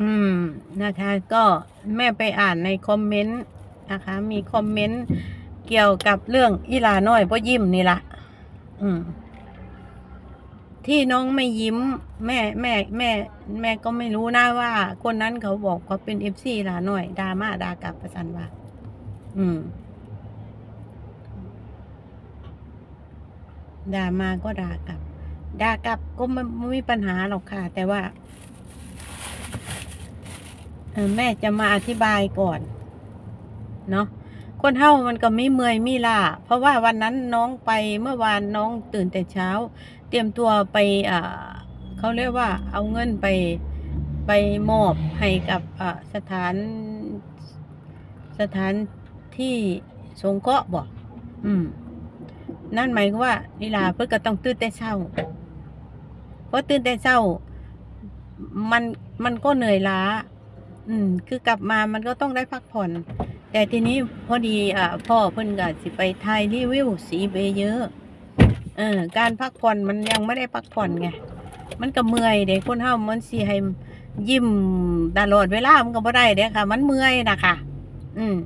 อืมนะคะ ก็แม่ไปอ่านในคอมเมนต์นะคะ มีคอมเมนต์เกี่ยวกับเรื่องอีลาน้อยพ่อยิ้มนี่ละอืม ที่น้องไม่ยิ้ม แม่แม่ แม่ แม่ก็ไม่รู้นะว่า คนนั้นเขาบอกเขาเป็นเอฟซีลาน้อยดราม่าดากลับประสันว่าอืมด่ามาก็ด่ากลับด่ากลับก็ไม่ไม่มีปัญหาหรอกค่ะ แต่ว่า แม่จะมาอธิบายก่อน เนาะคนเฮามันก็ไม่เมื่อยไม่ล้าเพราะว่าวันนั้นน้องไปเมื่อวานน้องตื่นแต่เช้า เตรียมตัวไปอ่าเขาเรียกว่า เอาเงินไปไปมอบให้กับอ่าสถานสถานที่สงเคราะห์บอกอืม นั่นหมายว่าลีลาเพื่อก็ต้องตื่นแต่เช้า เพราะตื่นแต่เช้า มันมันก็เหนื่อยล้า อืม คือกลับมามันก็ต้องได้พักผ่อน แต่ทีนี้พอดีอ่าพ่อเพิ่นก็สิไปถ่ายรีวิวสีเบเยอะ เออ การพักผ่อนมันยังไม่ได้พักผ่อนไง มันก็เมื่อยเด็กคนเฮามันสิให้ยิ้มตลอดเวลา มันก็บ่ได้เด้ค่ะ มันเมื่อยนะคะอืม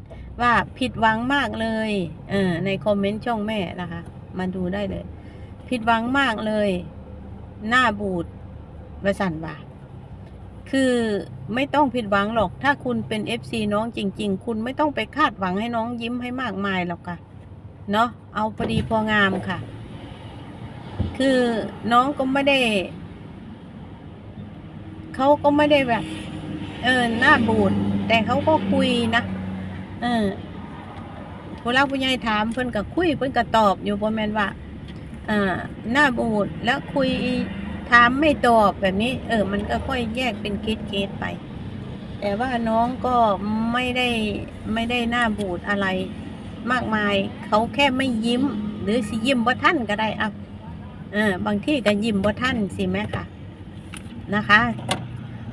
ว่าผิดหวังมากเลย เออ ในคอมเมนต์ช่องแม่นะคะ มาดูได้เลย ผิดหวังมากเลย หน้าบูดประสันว่า คือไม่ต้องผิดหวังหรอก ถ้าคุณเป็นเอฟซีน้องจริง ๆ คุณไม่ต้องไปคาดหวังให้น้องยิ้มให้มากมายหรอกค่ะ เนาะเอาพอดีพองามค่ะ คือน้องก็ไม่ได้เขาก็ไม่ได้แบบ เออหน้าบูด แต่เขาก็คุยนะ เออผู้รักผู้ใหญ่ถามเพิ่นก็คุยเพิ่นก็ตอบอยู่บ่แม่นว่า อ่า หน้าบูดแล้วคุย ถามไม่ตอบแบบนี้ เออ มันก็ค่อยแยกเป็นเคสเคสไป แต่ว่าน้องก็ไม่ได้ไม่ได้หน้าบูดอะไร มากมายเขาแค่ไม่ยิ้ม หรือสิยิ้มบ่ท่านก็ได้อะเออบางที่ก็ยิ้มบ่ท่านสิแม่ค่ะ นะคะ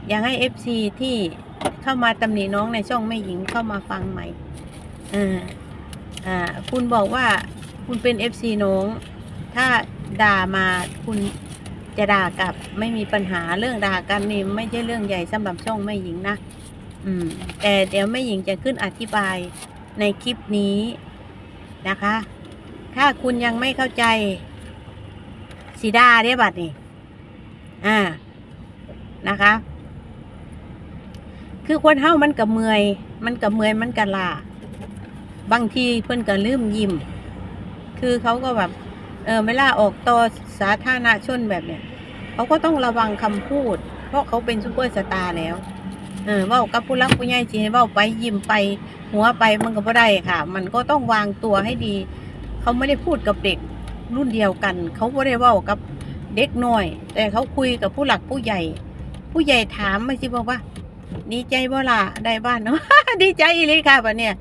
อยากให้เอฟซีที่เข้ามาตำหนิน้องในช่องแม่หญิงเข้ามาฟังใหม่เอ่าอ่าคุณบอกว่าคุณเป็นเอฟซีน้อง ถ้าด่ามาคุณ จะด่ากับไม่มีปัญหาเรื่องด่ากันนี่ไม่ใช่เรื่องใหญ่สำหรับช่องแม่หญิงนะอืม แต่เดี๋ยวแม่หญิงจะขึ้นอธิบายในคลิปนี้นะคะ ถ้าคุณยังไม่เข้าใจสีดาเรียบัดนี่อ่านะคะ คือคนเฮามันกับเมื่อยมันกับเมื่อยมันกับลาบางทีเพิ่อนก็ลืมยิ้มคือเขาก็แบบ เออเวลาออกต่อสาธารณชนแบบเนี้ยเขาก็ต้องระวังคำพูด เพราะเขาเป็นซูเปอร์สตาร์แล้ว เออว่ากับผู้รักผู้ใหญ่สิให้เว้าไปยิ้มไป หัวไปมันก็บ่ได้ค่ะ มันก็ต้องวางตัวให้ดี เขาไม่ได้พูดกับเด็กรุ่นเดียวกัน เขาไม่ได้ว้ากับเด็กน้อย แต่เขาคุยกับผู้หลักผู้ใหญ่ ผู้ใหญ่ถามมาสิบอกว่าดีใจบ่ล่ะได้บ้านเนาะดีใจอีลีค่ะบัดเนี่ย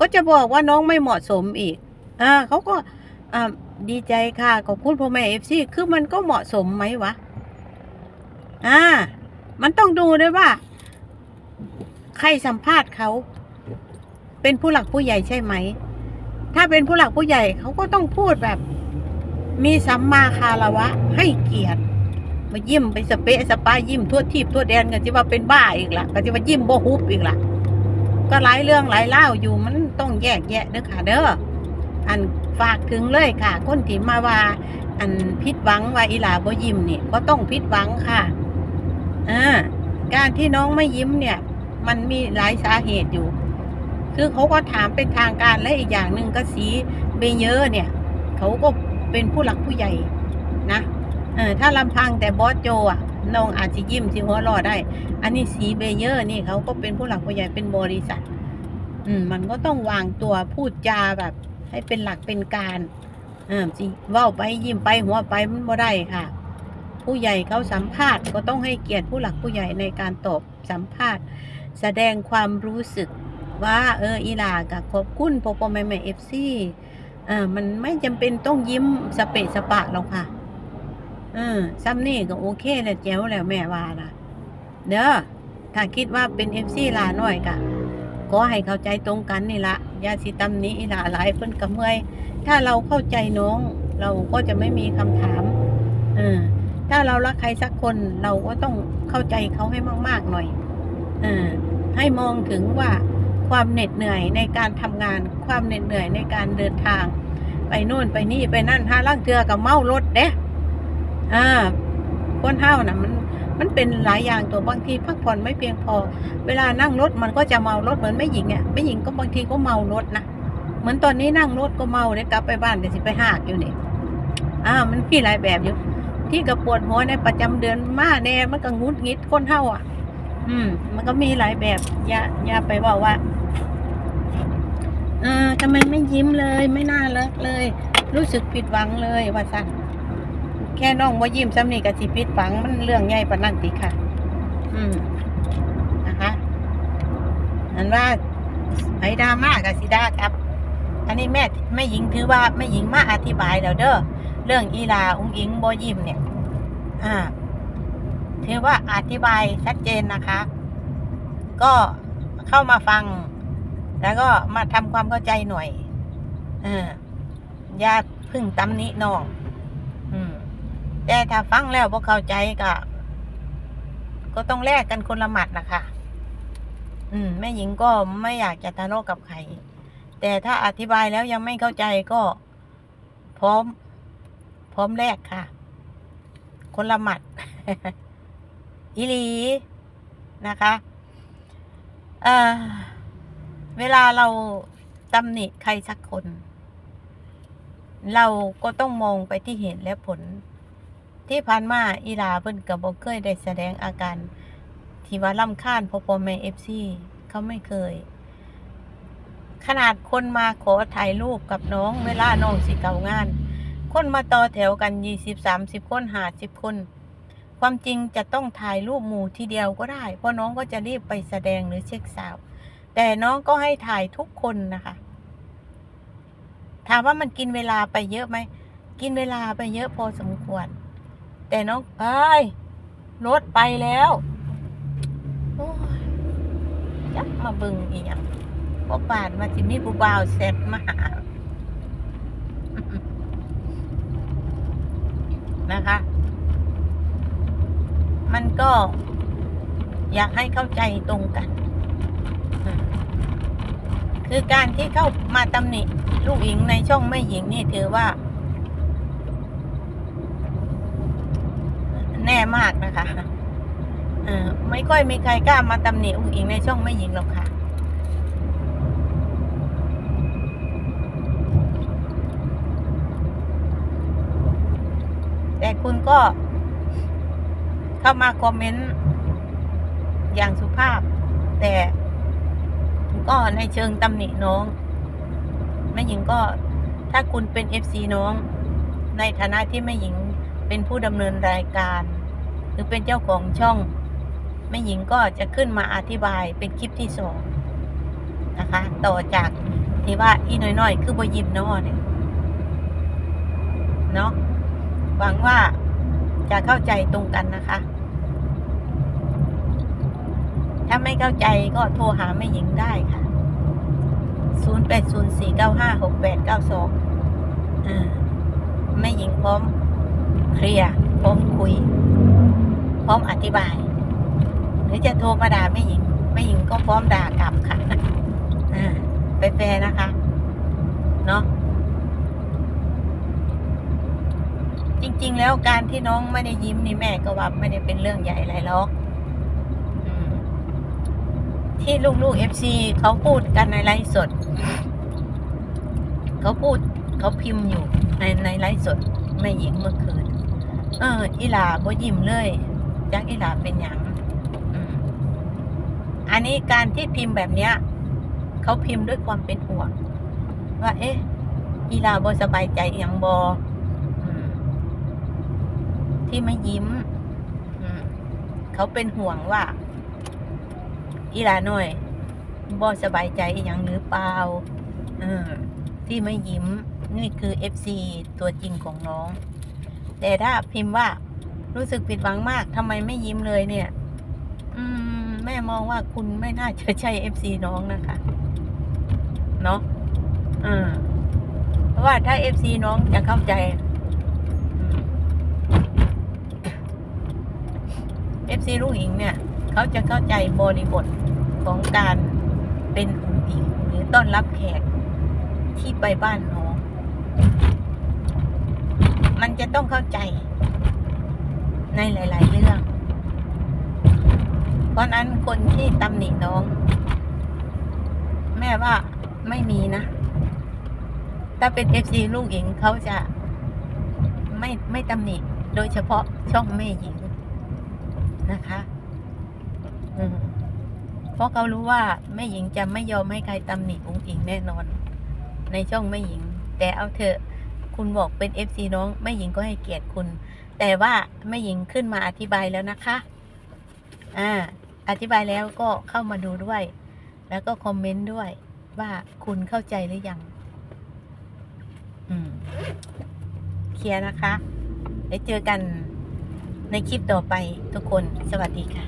ก็จะบอกว่าน้องไม่เหมาะสมอีกอ่าเขาก็อ่า ดีใจค่ะขอบคุณพ่อแม่เอฟซีคือมันก็เหมาะสมไหมวะ อ่า มันต้องดูด้วยว่า ใครสัมภาษณ์เขา เป็นผู้หลักผู้ใหญ่ใช่ไหม ถ้าเป็นผู้หลักผู้ใหญ่เขาก็ต้องพูดแบบ มีสัมมาคารวะ ให้เกียรติมายิ้มไปสเปะสปายิ้มทั่วทีบทั่วแดนกันที่ว่าเป็นบ้าอีกละก็ที่ว่ายิ้มโบฮุบอีกละก็หลายเรื่องหลายเล่าอยู่มันต้องแยกแยะเด้อค่ะเด้อ อันฝากถึงเลยค่ะ คนที่มาว่า อันพิดหวังว่าอีหลาบ่ยิ้มนี่ก็ต้องพิดหวังค่ะอ่าการที่น้องไม่ยิ้มเนี่ย มันมีหลายสาเหตุอยู่ คือเขาก็ถามเป็นทางการและอีกอย่างหนึ่งก็สีเบเยอร์เนี่ย เขาก็เป็นผู้หลักผู้ใหญ่นะเออถ้าลำพังแต่บอสโจอะน้องอาจจะยิ้มสิหัวรอได้ อันนี้สีเบเยอร์นี่เขาก็เป็นผู้หลักผู้ใหญ่เป็นบริษัท อืมมันก็ต้องวางตัวพูดจาแบบ ให้เป็นหลักเป็นการเออสิเว้าไปยิ้มไปหัวไปมันบ่ได้ค่ะ ผู้ใหญ่เขาสัมภาษณ์ก็ต้องให้เกียรติผู้หลักผู้ใหญ่ในการตอบสัมภาษณ์ แสดงความรู้สึกว่าเอออีหลากับขอบคุณพ่อพ่อแม่แม่เอฟซีเออมันไม่จำเป็นต้องยิ้มสเปะสปะหรอกค่ะเออซ้ำนี่ก็โอเคแล้วแจ๋วแล้วแม่ว่าล่ะเด้อถ้าคิดว่าเป็นเอฟซีลาหน่อยกะ ก็ให้เข้าใจตรงกันนี่ละยาสิตำนี้หลาหลายเพิ่นกะเมื่อย ถ้าเราเข้าใจน้อง เราก็จะไม่มีคำถามเออถ้าเรารักใครสักคนเราก็ต้องเข้าใจเขาให้มาก ๆ หน่อยเออให้มองถึงว่าความเหน็ดเหนื่อยในการทำงาน ความเหน็ดเหนื่อยในการเดินทาง ไปโน่นไปนี่ไปนั่นห้าล่างเทือกับเมารถเด้อ่าคนเท่าน่ะมัน มันเป็นหลายอย่างตัวบางทีพักผ่อนไม่เพียงพอ เวลานั่งรถมันก็จะเมารถเหมือนไม่หญิงอะไม่หญิงก็บางทีก็เมารถนะเหมือนตอนนี้นั่งรถก็เมาเนี่ยกลับไปบ้านเดี๋ยวสิไปหากอยู่นี่อ่ามันมีหลายแบบอยู่ ที่กระปวดหัวในประจำเดือนมาแน่มันก็งุดงิดคนเท่าอะ อืม มันก็มีหลายแบบอย่าอย่าไปบอกว่าเออทำไมไม่ยิ้มเลย ไม่น่ารักเลย รู้สึกผิดหวังเลยว่าสั่น แค่น้องว่ายิ้มซ้ำนี่กับสิผิดหวังมันเรื่องใหญ่ปานนั่นติค่ะ อืมนะคะอันว่าไอ้ดราม่ากับสิดาครับ อันนี้แม่แม่หญิงถือว่าแม่หญิงมาอธิบายแล้วเด้อเรื่องอีลาอุ้งอิงบอยิมเนี่ย อ่า ถือว่าอธิบายชัดเจนนะคะ ก็เข้ามาฟัง แล้วก็มาทำความเข้าใจหน่อย เอออย่าเพึ่งตำหนิน้องอืม แต่ถ้าฟังแล้วพวกเข้าใจก็ ก็ต้องแลกกันคนละหมัดนะคะอืมแม่หญิงก็ไม่อยากจะทะเลาะกับใครแต่ถ้าอธิบายแล้วยังไม่เข้าใจก็ พร้อม พร้อมแลกค่ะ คนละหมัดอีหลีนะคะเออเวลาเราตำหนิใครสักคน เราก็ต้องมองไปที่เหตุและผล ที่ผ่านมาอีลาเพิ่นกับบ่เคยได้แสดงอาการที่ว่าลำคาญพอพอแม่เอฟซีเขาไม่เคย ขนาดคนมาขอถ่ายรูปกับน้องเวลาน้องสิเก่างาน คนมาต่อแถวกันยี่สิบสามสิบคนหาสิบคน ความจริงจะต้องถ่ายรูปหมู่ทีเดียวก็ได้ เพราะน้องก็จะรีบไปแสดงหรือเช็คสาว แต่น้องก็ให้ถ่ายทุกคนนะคะ ถามว่ามันกินเวลาไปเยอะไหม กินเวลาไปเยอะพอสมควร แต่น้องเอ้ยรถไปแล้วยักมาบึงอีกอย่างพอปานมาจิมีผู้บ่าวแซ่บมาหานะคะ มันก็อยากให้เข้าใจตรงกัน คือการที่เข้ามาตำหนิลูกหญิงในช่องไม่หญิงนี่ถือว่า แน่มากนะคะเออไม่ค่อยมีใครกล้ามาตำหนิอุ้งอิงในช่องไม่หญิงหรอกค่ะ แต่คุณก็ เข้ามาคอมเมนต์อย่างสุภาพ แต่ก็ในเชิงตำหนิน้องแม่หญิงก็ถ้าคุณเป็นเอฟซีน้อง ในฐานะที่แม่หญิงเป็นผู้ดำเนินรายการ รือเป็นเจ้าของช่องแม่หญิงก็จะขึ้นมาอธิบายเป็นคลิปที่สองนะคะ ต่อจากที่ว่าอีน้อยๆ คือบยิมนาะเนี่ยเนาะหวังว่าจะเข้าใจตรงกันนะคะ ถ้าไม่เข้าใจก็โทรหาแม่หญิงได้ค่ะ 0 8 0 4 9 5 6 8 9 2อ่าแม่หญิงพร้อมเคลียร์พร้อมคุย ร้อมอธิบาย หรือจะโทรมาด่าแม่หญิงแม่หญิงก็พร้อมด่ากลับค่ะอ่าไปแฟนะคะ เนาะจริง ๆ แล้วการที่น้องไม่ได้ยิ้มนี่แม่ก็ว่าไม่ได้เป็นเรื่องใหญ่อะไรหรอกที่ลูกๆเอฟซีเขาพูดกันในไลฟ์สด เขาพูดเขาพิมพ์อยู่ในในไลฟ์สดแม่หญิงเมื่อคืน เออ อีหลาบ่ยิ้มเลย จักอีหลาเป็นหยังอืมอันนี้การที่พิมพ์แบบเนี้ยเขาพิมพ์ด้วยความเป็นห่วง ว่า เอ๊ะ อีหลาบ่สบายใจอหย่างบอืมที่ไม่ยิ้มอืมเขาเป็นห่วงว่า อีหลาหน่อยบ่สบายใจอหย่างหรือเปล่าเออที่ไม่ยิ้ม นี่คือเอฟซีตัวจริงของน้อง แต่ถ้าพิมพ์ว่า รู้สึกผิดหวังมากทำไมไม่ยิ้มเลยเนี่ย อืม แม่มองว่าคุณไม่น่าจะใช่เอฟซีน้องนะคะ เนาะอ่าเพราะว่าถ้าเอฟซีน้องจะเข้าใจเอฟซีลูกหญิงเนี่ย เขาจะเข้าใจบริบทของการเป็นอุ๋งอิงหรือต้อนรับแขกที่ไปบ้านน้อง มันจะต้องเข้าใจ ในหลาย ๆ เรื่อง เพราะนั้นคนที่ตำหนิน้อง แม่ว่าไม่มีนะ ถ้าเป็นเอฟซีลูกหญิงเขาจะไม่ไม่ตำหนิโดยเฉพาะช่องแม่หญิงนะคะ อืมเพราะเขารู้ว่าแม่หญิงจะไม่ยอมให้ใครตำหนิองค์อิงแน่นอน ในช่องแม่หญิง แต่เอาเถอะคุณบอกเป็นเอฟซีน้องแม่หญิงก็ให้เกียรติคุณ แต่ว่าแม่หญิงขึ้นมาอธิบายแล้วนะคะ อ่า อธิบายแล้วก็เข้ามาดูด้วย แล้วก็คอมเมนต์ด้วยว่าคุณเข้าใจหรือยัง อืม เคลียร์นะคะเดี๋ยวเจอกันในคลิปต่อไปทุกคน สวัสดีค่ะ